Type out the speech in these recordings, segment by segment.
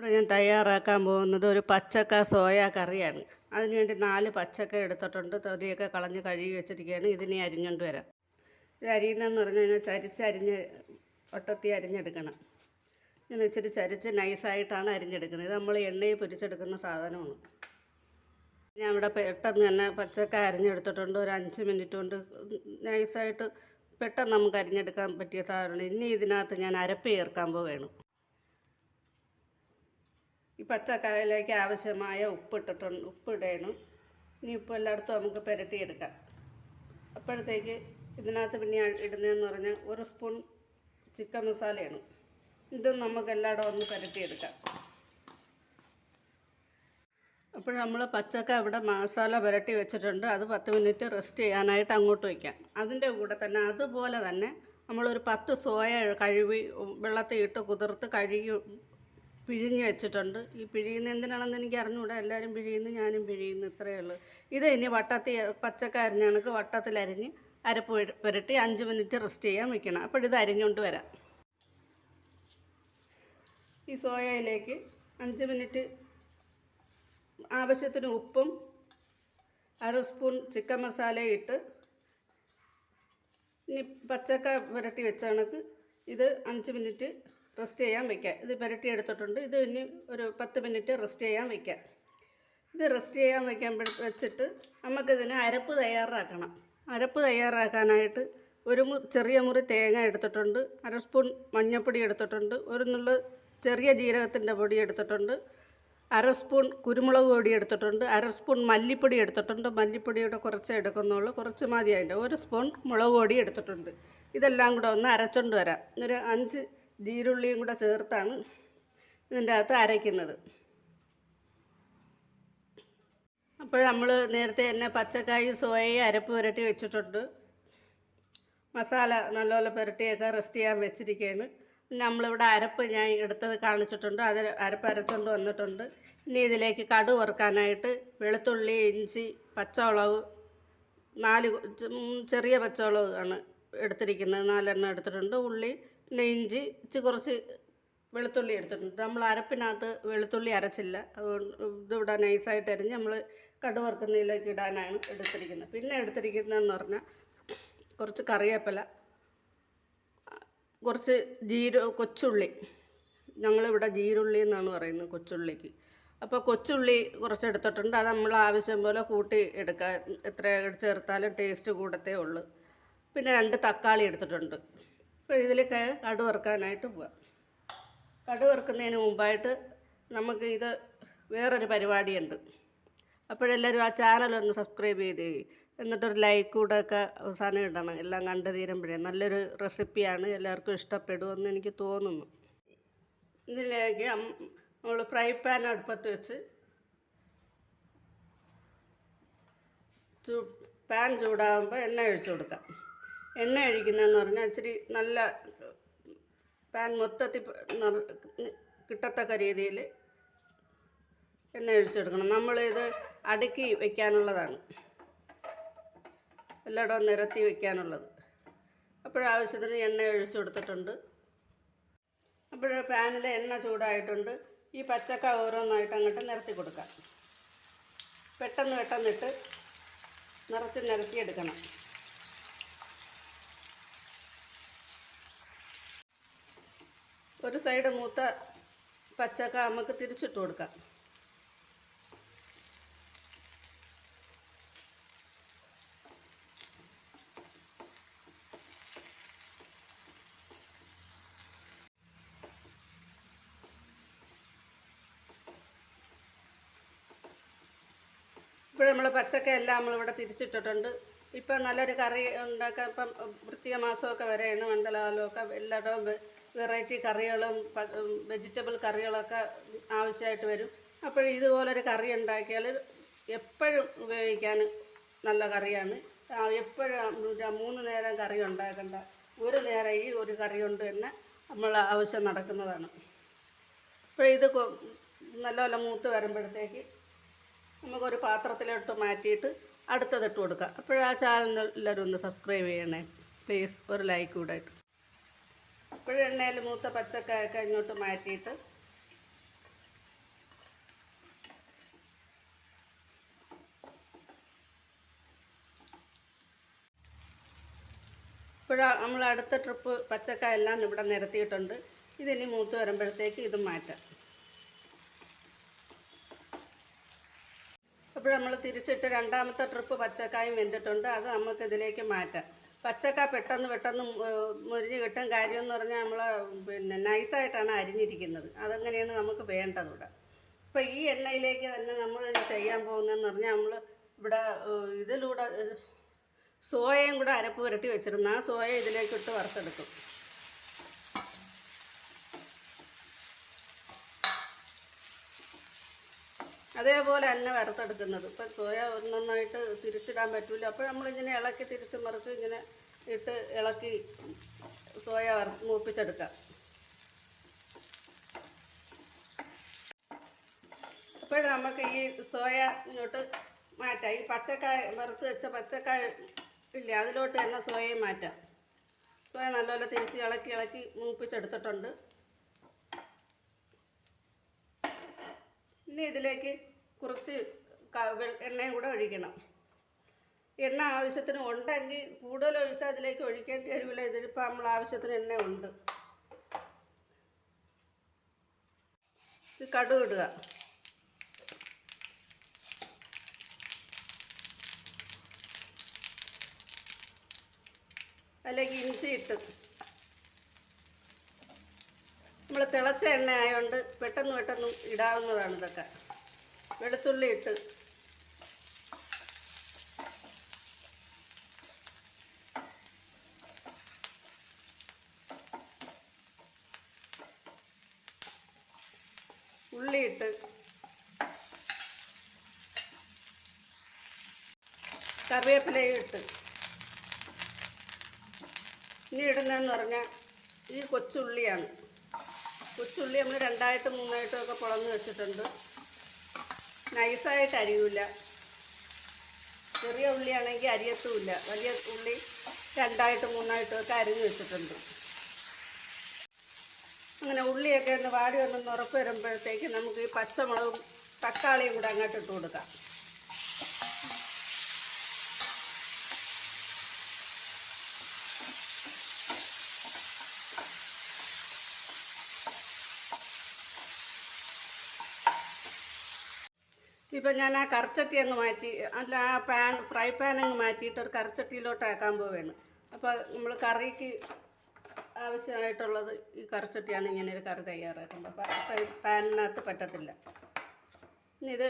ഇവിടെ ഞാൻ തയ്യാറാക്കാൻ പോകുന്നത് ഒരു പച്ചക്ക സോയ കറിയാണ്. അതിനുവേണ്ടി നാല് പച്ചക്ക എടുത്തിട്ടുണ്ട്. തൊലിയൊക്കെ കളഞ്ഞ് കഴുകി വെച്ചിരിക്കുകയാണ്. ഇതിനെ അരിഞ്ഞുകൊണ്ട് വരാം. ഇത് അരിയുന്നതെന്ന് പറഞ്ഞു കഴിഞ്ഞാൽ ചരിച്ച് അരിഞ്ഞ് ഒട്ടത്തി അരിഞ്ഞെടുക്കണം. ഇങ്ങനെ ഇച്ചിരി ചരിച്ച് നൈസായിട്ടാണ് അരിഞ്ഞെടുക്കുന്നത്. ഇത് നമ്മൾ എണ്ണയിൽ പൊരിച്ചെടുക്കുന്ന സാധനമാണ്. ഞാൻ ഇവിടെ പെട്ടെന്ന് തന്നെ പച്ചക്ക അരിഞ്ഞെടുത്തിട്ടുണ്ട്. ഒരു അഞ്ച് മിനിറ്റ് കൊണ്ട് നൈസായിട്ട് പെട്ടെന്ന് നമുക്ക് അരിഞ്ഞെടുക്കാൻ പറ്റിയ സാധനമാണ്. ഇനി ഇതിനകത്ത് ഞാൻ അരപ്പ് ചേർക്കാൻ പോവുകയാണ്. ഈ പച്ചക്കായലേക്ക് ആവശ്യമായ ഉപ്പിട്ടിട്ടുണ്ട് ഉപ്പിടണം. ഇനി ഉപ്പ് എല്ലായിടത്തും നമുക്ക് പുരട്ടിയെടുക്കാം. അപ്പോഴത്തേക്ക് ഇതിനകത്ത് പിന്നെ ഇടുന്നതെന്ന് പറഞ്ഞാൽ ഒരു സ്പൂൺ ചിക്കൻ മസാലയാണ്. ഇതും നമുക്ക് എല്ലായിടും ഒന്ന് പുരട്ടിയെടുക്കാം. അപ്പോൾ നമ്മൾ പച്ചക്ക ഇവിടെ മസാല പുരട്ടി വെച്ചിട്ടുണ്ട്. അത് പത്ത് മിനിറ്റ് റെസ്റ്റ് ചെയ്യാനായിട്ട് അങ്ങോട്ട് വയ്ക്കാം. അതിന്റെ കൂടെ തന്നെ അതുപോലെ തന്നെ നമ്മളൊരു പത്ത് സോയ കഴുകി വെള്ളത്തിൽ ഇട്ട് കുതിർത്ത് കഴുകി പിഴിഞ്ഞ് വെച്ചിട്ടുണ്ട്. ഈ പിഴിയുന്ന എന്തിനാണെന്ന് എനിക്ക് അറിഞ്ഞുകൂടാ എല്ലാവരും പിഴിയുന്നു ഞാനും പിഴിയുന്നു ഇത്രയേ ഉള്ളൂ. ഇത് ഇനി വട്ടത്തിൽ പച്ചക്കരിഞ്ഞാണെങ്കിൽ വട്ടത്തിൽ വട്ടത്തിലരിഞ്ഞ് അരപ്പ് പുരട്ടി അഞ്ച് മിനിറ്റ് റെസ്റ്റ് ചെയ്യാൻ വെക്കണം. അപ്പോൾ ഇത് അരിഞ്ഞുകൊണ്ട് വരാം. ഈ സോയയിലേക്ക് അഞ്ച് മിനിറ്റ് ആവശ്യത്തിന് ഉപ്പും അര സ്പൂൺ ചിക്കൻ മസാലയും ഇട്ട് ഇനി പച്ചക്ക പുരട്ടി വെച്ച കണക്ക് ഇത് അഞ്ച് മിനിറ്റ് റെസ്റ്റ് ചെയ്യാൻ വയ്ക്കുക ഇത് പുരട്ടി എടുത്തിട്ടുണ്ട്. ഇത് ഇനി ഒരു പത്ത് മിനിറ്റ് റെസ്റ്റ് ചെയ്യാൻ വയ്ക്കുക ഇത് റെസ്റ്റ് ചെയ്യാൻ വയ്ക്കാൻ വെച്ചിട്ട് നമുക്കിതിന് അരപ്പ് തയ്യാറാക്കണം. അരപ്പ് തയ്യാറാക്കാനായിട്ട് ഒരു ചെറിയ മുറി തേങ്ങ എടുത്തിട്ടുണ്ട്. അര സ്പൂൺ മഞ്ഞൾപ്പൊടി എടുത്തിട്ടുണ്ട്. ഒരു നുള്ളു ചെറിയ ജീരകത്തിന്റെ പൊടി എടുത്തിട്ടുണ്ട്. അര സ്പൂൺ കുരുമുളക് പൊടി എടുത്തിട്ടുണ്ട്. അര സ്പൂൺ മല്ലിപ്പൊടി എടുത്തിട്ടുണ്ട്. മല്ലിപ്പൊടിയുടെ കുറച്ച് എടുക്കുന്നുള്ളൂ. കുറച്ച് മതി അതിന്റെ. ഒരു സ്പൂൺ മുളക് പൊടി എടുത്തിട്ടുണ്ട്. ഇതെല്ലാം കൂടെ ഒന്ന് അരച്ചുകൊണ്ട് വരാം. ഒരു അഞ്ച് ജീരുള്ളിയും കൂടെ ചേർത്താണ് ഇതിന്റെ അകത്ത് അരയ്ക്കുന്നത്. അപ്പോൾ നമ്മൾ നേരത്തെ തന്നെ പച്ചക്കായും സോയയും അരപ്പ് പുരട്ടി വെച്ചിട്ടുണ്ട്. മസാല നല്ലപോലെ പുരട്ടിയൊക്കെ റെസ്റ്റ് ചെയ്യാൻ വെച്ചിരിക്കുകയാണ്. നമ്മളിവിടെ അരപ്പ് ഞാൻ എടുത്തത് കാണിച്ചിട്ടുണ്ട്. അത് അരപ്പ് അരച്ചുകൊണ്ട് വന്നിട്ടുണ്ട്. ഇനി ഇതിലേക്ക് കടു വറുക്കാനായിട്ട് വെളുത്തുള്ളി ഇഞ്ചി പച്ചമുളക് നാല് ചെറിയ പച്ചമുളക് ആണ് എടുത്തിരിക്കുന്നത് നാലെണ്ണം എടുത്തിട്ടുണ്ട്. ഉള്ളി പിന്നെ ഇഞ്ചി ഇച്ചി കുറച്ച് വെളുത്തുള്ളി എടുത്തിട്ടുണ്ട്. നമ്മൾ അരപ്പിനകത്ത് വെളുത്തുള്ളി അരച്ചില്ല. അതുകൊണ്ട് ഇതിവിടെ നൈസായിട്ട് അരിഞ്ഞ് നമ്മൾ കടു വറുക്കുന്നതിലേക്ക് ഇടാനാണ് എടുത്തിരിക്കുന്നത്. പിന്നെ എടുത്തിരിക്കുന്നതെന്ന് പറഞ്ഞാൽ കുറച്ച് കറിവേപ്പില കുറച്ച് ജീര കൊച്ചുള്ളി. ഞങ്ങളിവിടെ ജീരുള്ളി എന്നാണ് പറയുന്നത് കൊച്ചുള്ളിക്ക്. അപ്പോൾ കൊച്ചുള്ളി കുറച്ച് എടുത്തിട്ടുണ്ട്. അത് നമ്മൾ ആവശ്യം പോലെ കൂട്ടി എടുക്കാൻ എത്ര ചേർത്താലും ടേസ്റ്റ് കൂടത്തേ ഉള്ളൂ. പിന്നെ രണ്ട് തക്കാളി എടുത്തിട്ടുണ്ട്. അപ്പോൾ ഇതിലേക്ക് കടു വറുക്കാനായിട്ട് പോവാം. കടു വറുക്കുന്നതിന് മുമ്പായിട്ട് നമുക്ക് ഇത് വേറൊരു പരിപാടിയുണ്ട്. അപ്പോഴെല്ലാവരും ആ ചാനലൊന്ന് സബ്സ്ക്രൈബ് ചെയ്ത്. എന്നിട്ടൊരു ലൈക്ക് കൂടെ ഒക്കെ അവസാനം ഇടണം. എല്ലാം കണ്ടു തീരുമ്പോഴേ നല്ലൊരു റെസിപ്പിയാണ് എല്ലാവർക്കും ഇഷ്ടപ്പെടുമെന്ന് എനിക്ക് തോന്നുന്നു. ഇതിലേക്ക് നമ്മൾ ഫ്രൈ പാൻ അടുപ്പത്ത് വെച്ച് പാൻ ചൂടാകുമ്പോൾ എണ്ണ ഒഴിച്ചു കൊടുക്കാം. എണ്ണ ഒഴിക്കുന്നതെന്ന് പറഞ്ഞാൽ ഇച്ചിരി നല്ല പാൻ മൊത്തത്തിൽ കിട്ടത്തക്ക രീതിയിൽ എണ്ണ ഒഴിച്ചെടുക്കണം. നമ്മളിത് അടുക്കി വയ്ക്കാനുള്ളതാണ് എല്ലായിടവും നിരത്തി വയ്ക്കാനുള്ളത് അപ്പോഴാവശ്യത്തിന് എണ്ണ ഒഴിച്ചു കൊടുത്തിട്ടുണ്ട്. അപ്പോൾ പാനിൽ എണ്ണ ചൂടായിട്ടുണ്ട്. ഈ പച്ചക്ക ഓരോന്നായിട്ട് അങ്ങോട്ട് നിരത്തി കൊടുക്കാം. പെട്ടെന്ന് പെട്ടെന്നിട്ട് നിറച്ച് നിരത്തിയെടുക്കണം. ഒരു സൈഡ് മൂത്ത പച്ചക്ക നമുക്ക് തിരിച്ചിട്ട് കൊടുക്കാം. ഇപ്പോൾ നമ്മൾ പച്ചക്ക എല്ലാം നമ്മളിവിടെ തിരിച്ചിട്ടിട്ടുണ്ട്. ഇപ്പം നല്ലൊരു കറി ഉണ്ടാക്കാൻ ഇപ്പം വൃശ്ചിക മാസമൊക്കെ വരെയാണ് മണ്ഡലകാലമൊക്കെ എല്ലായിടവും വെറൈറ്റി കറികളും വെജിറ്റബിൾ കറികളൊക്കെ ആവശ്യമായിട്ട് വരും. അപ്പോൾ ഇതുപോലൊരു കറി ഉണ്ടാക്കിയാൽ എപ്പോഴും ഉപയോഗിക്കാൻ നല്ല കറിയാണ്. എപ്പോഴും മൂന്ന് നേരം കറി ഉണ്ടാക്കണ്ട. ഒരു നേരം ഈ ഒരു കറി കൊണ്ട് തന്നെ നമ്മൾ ആവശ്യം നടക്കുന്നതാണ്. അപ്പോൾ ഇത് നല്ലപോലെ മൂത്ത് വരുമ്പോഴത്തേക്ക് നമുക്കൊരു പാത്രത്തിലോട്ട് മാറ്റിയിട്ട് അടുത്തതിട്ട് കൊടുക്കാം. അപ്പോഴാ ചാനൽ എല്ലാവരും ഒന്ന് സബ്സ്ക്രൈബ് ചെയ്യണേ. പ്ലീസ് ഒരു ലൈക്ക് കൂടെ ഇട്ട്. ഇപ്പോഴും എണ്ണയിൽ മൂത്ത പച്ചക്കായൊക്കെ അങ്ങോട്ട് മാറ്റിയിട്ട് ഇപ്പോഴും നമ്മൾ അടുത്ത ട്രിപ്പ് പച്ചക്കായ എല്ലാം ഇവിടെ നിരത്തിയിട്ടുണ്ട്. ഇതിനി മൂത്ത് വരുമ്പോഴത്തേക്ക് ഇത് മാറ്റാം. അപ്പോൾ നമ്മൾ തിരിച്ചിട്ട് രണ്ടാമത്തെ ട്രിപ്പ് പച്ചക്കായും വെന്തിട്ടുണ്ട്. അത് നമുക്ക് ഇതിലേക്ക് മാറ്റാം. പച്ചക്ക പെട്ടെന്ന് പെട്ടെന്ന് മുരിഞ്ഞ് കിട്ടും കാര്യം എന്ന് പറഞ്ഞാൽ നമ്മൾ പിന്നെ നൈസായിട്ടാണ് അരിഞ്ഞിരിക്കുന്നത്. അതെങ്ങനെയാണ് നമുക്ക് വേണ്ടത് ഇവിടെ അപ്പോൾ ഈ എണ്ണയിലേക്ക് തന്നെ നമ്മൾ ചെയ്യാൻ പോകുന്നതെന്ന് പറഞ്ഞാൽ നമ്മൾ ഇവിടെ ഇതിലൂടെ സോയയും കൂടെ അരപ്പ് പുരട്ടി വെച്ചിരുന്നു. ആ സോയ ഇതിലേക്ക് ഇട്ട് വറുത്തെടുക്കും. അതേപോലെ തന്നെ വറുത്തെടുക്കുന്നത്. ഇപ്പം സോയ ഒന്നൊന്നായിട്ട് തിരിച്ചിടാൻ പറ്റില്ല അപ്പോൾ നമ്മളിങ്ങനെ ഇളക്കി തിരിച്ച് മറിച്ച് ഇങ്ങനെ ഇട്ട് ഇളക്കി സോയ മൂപ്പിച്ചെടുക്കാം ഇപ്പോഴും നമുക്ക് ഈ സോയ ഇങ്ങോട്ട് മാറ്റാം. ഈ പച്ചക്കായ വറുത്ത് വെച്ച പച്ചക്കായ ഇല്ല അതിലോട്ട് തന്നെ സോയയും മാറ്റാം. സോയ നല്ലപോലെ തിരിച്ച് ഇളക്കി ഇളക്കി മൂപ്പിച്ചെടുത്തിട്ടുണ്ട്. ഇനി ഇതിലേക്ക് കുറച്ച് എണ്ണയും കൂടെ ഒഴിക്കണം. എണ്ണ ആവശ്യത്തിന് ഉണ്ടെങ്കിൽ കൂടുതൽ ഒഴിച്ചാൽ അതിലേക്ക് ഒഴിക്കേണ്ടി വരില്ല ഇതിലിപ്പോൾ നമ്മൾ ആവശ്യത്തിന് എണ്ണ ഉണ്ട്. കടുക് ഇടുക. അതിലേക്ക് ഇഞ്ചി ഇട്ട്. നമ്മൾ തിളച്ച എണ്ണ ആയതുകൊണ്ട് പെട്ടെന്ന് പെട്ടെന്ന് ഇടാവുന്നതാണ് ഇതൊക്കെ. വെളുത്തുള്ളി ഇട്ട്. ഉള്ളി ഇട്ട്. കറിവേപ്പിലയും ഇട്ട്. ഇനി ഇടുന്നതെന്ന് പറഞ്ഞാൽ ഈ കൊച്ചുള്ളിയാണ്. കൊച്ചുള്ളി നമ്മൾ രണ്ടായിട്ടും മൂന്നായിട്ടും ഒക്കെ പൊളന്ന് വെച്ചിട്ടുണ്ട്. നൈസായിട്ട് അരിയൂല. ചെറിയ ഉള്ളിയാണെങ്കിൽ അരിയത്തുമില്ല വലിയ ഉള്ളി രണ്ടായിട്ടും മൂന്നായിട്ടും ഒക്കെ അരിഞ്ഞ് വെച്ചിട്ടുണ്ട്. അങ്ങനെ ഉള്ളിയൊക്കെ ഒന്ന് വാടി ഒന്ന് ഉറപ്പ് വരുമ്പോഴത്തേക്ക് നമുക്ക് ഈ പച്ചമുളകും തക്കാളിയും കൂടെ അങ്ങോട്ട് ഇട്ട് കൊടുക്കാം. ഇപ്പം ഞാൻ ആ കറിച്ചട്ടി അങ്ങ് മാറ്റി അല്ല ആ പാൻ ഫ്രൈ പാൻ അങ്ങ് മാറ്റിയിട്ട് ഒരു കറിച്ചട്ടിയിലോട്ടാക്കാൻ പോവുകയാണ് അപ്പോൾ നമ്മൾ കറിക്ക് ആവശ്യമായിട്ടുള്ളത് ഈ കറിച്ചട്ടിയാണ് ഇങ്ങനെ ഒരു കറി തയ്യാറാക്കുന്നത്. അപ്പോൾ ഫ്രൈ പാനിനകത്ത് പറ്റത്തില്ല. ഇത്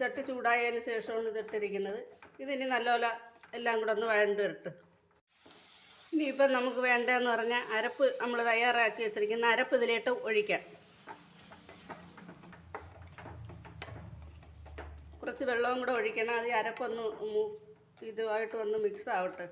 ചട്ടി ചൂടായതിന് ശേഷമാണ് ഇത് ഇട്ടിരിക്കുന്നത്. ഇതിനി നല്ലപോലെ എല്ലാം കൂടെ ഒന്ന് വഴണ്ട് ഇട്ട് ഇനിയിപ്പം നമുക്ക് വേണ്ടതെന്ന് പറഞ്ഞാൽ അരപ്പ് നമ്മൾ തയ്യാറാക്കി വെച്ചിരിക്കുന്ന അരപ്പ് ഇതിലേട്ട് ഒഴിക്കാം. കുറച്ച് വെള്ളവും കൂടെ ഒഴിക്കണം. അത് അരപ്പൊന്ന് ഇതുമായിട്ട് ഒന്ന് മിക്സ് ആവട്ടെ.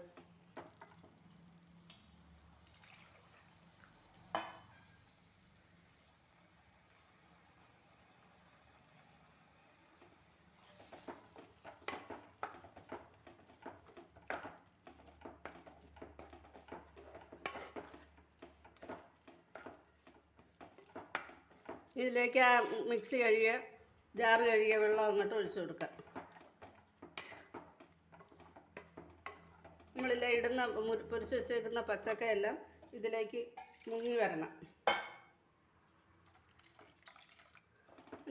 ഇതിലേക്ക് ആ മിക്സി കഴുകിയ ജാറ് കഴുകിയ വെള്ളം അങ്ങോട്ട് ഒഴിച്ചു കൊടുക്കാം. നമ്മളില്ല ഇടുന്ന പൊരിച്ച് വെച്ചേക്കുന്ന പച്ചക്കയെല്ലാം ഇതിലേക്ക് മുങ്ങി വരണം.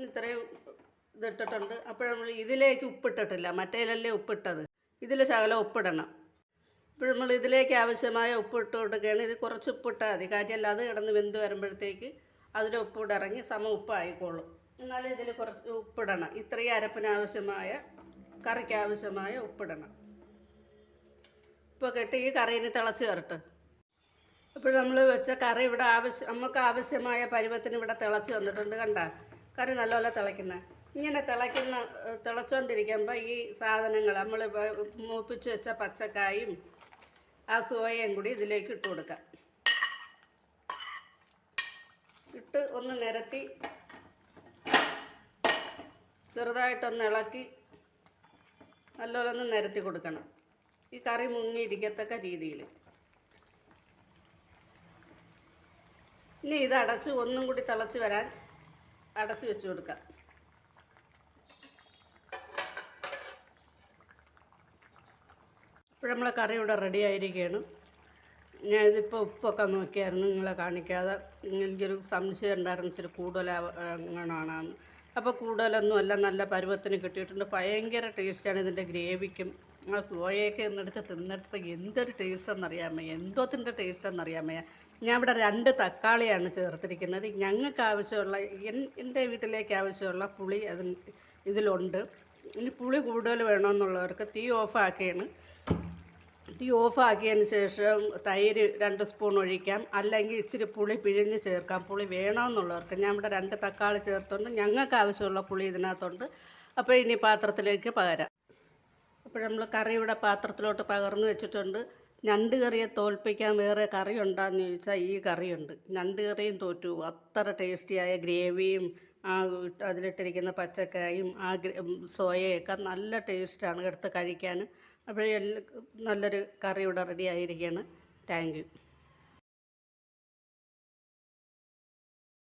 ഇത്രയും ഇതിട്ടിട്ടുണ്ട്. അപ്പോൾ നമ്മൾ ഇതിലേക്ക് ഉപ്പിട്ടിട്ടില്ല. മറ്റേലല്ലേ ഉപ്പിട്ടത്. ഇതിൽ ശകലം ഉപ്പിടണം. ഇപ്പോൾ നമ്മൾ ഇതിലേക്ക് ആവശ്യമായ ഉപ്പിട്ട് കൊടുക്കുകയാണ്. ഇത് കുറച്ച് ഉപ്പിട്ടാൽ മതി. കാറ്റിയല്ല അത് കിടന്ന് വെന്ത് വരുമ്പോഴത്തേക്ക് അതിൽ ഉപ്പിടിറങ്ങി സമ ഉപ്പായിക്കോളും. എന്നാലും ഇതിൽ കുറച്ച് ഉപ്പിടണം. ഇത്രയും അരപ്പിന് ആവശ്യമായ കറിക്ക് ആവശ്യമായ ഉപ്പിടണം. ഇപ്പോൾ കെട്ടി ഈ കറീനെ തിളച്ച് വരട്ടെ. അപ്പോൾ നമ്മൾ വെച്ച കറി ഇവിടെ ആവശ്യം നമുക്ക് ആവശ്യമായ പരുവത്തിന് ഇവിടെ തിളച്ച് വന്നിട്ടുണ്ട് കണ്ട? കറി നല്ലപോലെ തിളയ്ക്കുന്ന. ഇങ്ങനെ തിളയ്ക്കുന്ന തിളച്ചുകൊണ്ടിരിക്കുമ്പോൾ ഈ സാധനങ്ങൾ നമ്മൾ മൂപ്പിച്ച് വെച്ച പച്ചക്കായും ആ സോയയും കൂടി ഇതിലേക്ക് ഇട്ട് കൊടുക്കാം. ഇട്ട് ഒന്ന് നിരത്തി ചെറുതായിട്ടൊന്ന് ഇളക്കി നല്ലപോലെ ഒന്ന് നിരത്തി കൊടുക്കണം. ഈ കറി മുങ്ങിയിരിക്കത്തക്ക രീതിയിൽ. ഇനി ഇത് അടച്ച് ഒന്നും കൂടി തിളച്ച് വരാൻ അടച്ച് വെച്ച് കൊടുക്കാം. ഇപ്പോൾ നമ്മളെ കറി ഇവിടെ റെഡി ആയിരിക്കുകയാണ് ഞാനിതിപ്പോൾ ഉപ്പൊക്കെ നോക്കിയായിരുന്നു നിങ്ങളെ കാണിക്കാതെ. എനിക്കൊരു സംശയം ഉണ്ടായിരുന്നു ഇച്ചിരി കൂടുതലാണ് അപ്പോൾ കൂടുതലൊന്നും അല്ല നല്ല പരുവത്തിന് കിട്ടിയിട്ടുണ്ട്. ഭയങ്കര ടേസ്റ്റാണ് ഇതിന്റെ ഗ്രേവിക്കും. ആ സോയയൊക്കെ എന്നെടുത്ത് തിന്നിട്ടപ്പോൾ എന്തൊരു ടേസ്റ്റ് എന്നറിയാമേ എന്തോത്തിന്റെ ടേസ്റ്റ് എന്നറിയാമേ ഞാൻ ഇവിടെ രണ്ട് തക്കാളിയാണ് ചേർത്തിരിക്കുന്നത്. ഞങ്ങൾക്ക് ആവശ്യമുള്ള എൻ- എന്റെ വീട്ടിലേക്ക് ആവശ്യമുള്ള പുളി അതിന് ഇതിലുണ്ട്. ഇനി പുളി കൂടുതൽ വേണമെന്നുള്ളവർക്ക് തീ ഓഫാക്കിയാണ് തീ ഓഫാക്കിയതിന് ശേഷം തൈര് രണ്ട് സ്പൂൺ ഒഴിക്കാം. അല്ലെങ്കിൽ ഇച്ചിരി പുളി പിഴിഞ്ഞ് ചേർക്കാം. പുളി വേണമെന്നുള്ളവർക്ക് ഞാൻ ഇവിടെ രണ്ട് തക്കാളി ചേർത്തുണ്ട്. ഞങ്ങൾക്ക് ആവശ്യമുള്ള പുളി ഇതിനകത്തുണ്ട്. അപ്പോൾ ഇനി പാത്രത്തിലേക്ക് പകരാം. അപ്പോൾ നമ്മൾ കറി ഇവിടെ പാത്രത്തിലോട്ട് പകർന്നു വെച്ചിട്ടുണ്ട്. ഞണ്ട് കറിയെ തോൽപ്പിക്കാൻ വേറെ കറി ഉണ്ടോയെന്ന് ചോദിച്ചാൽ ഈ കറിയുണ്ട്. ഞണ്ട് കറിയും തോറ്റു അത്ര ടേസ്റ്റിയായ ഗ്രേവിയും ആ അതിലിട്ടിരിക്കുന്ന പച്ചക്കായും ആ സോയയൊക്കെ നല്ല ടേസ്റ്റാണ് എടുത്ത് കഴിക്കാൻ അപ്പോൾ നല്ലൊരു കറി ഇവിടെ റെഡി ആയിരിക്കുകയാണ്. Thank you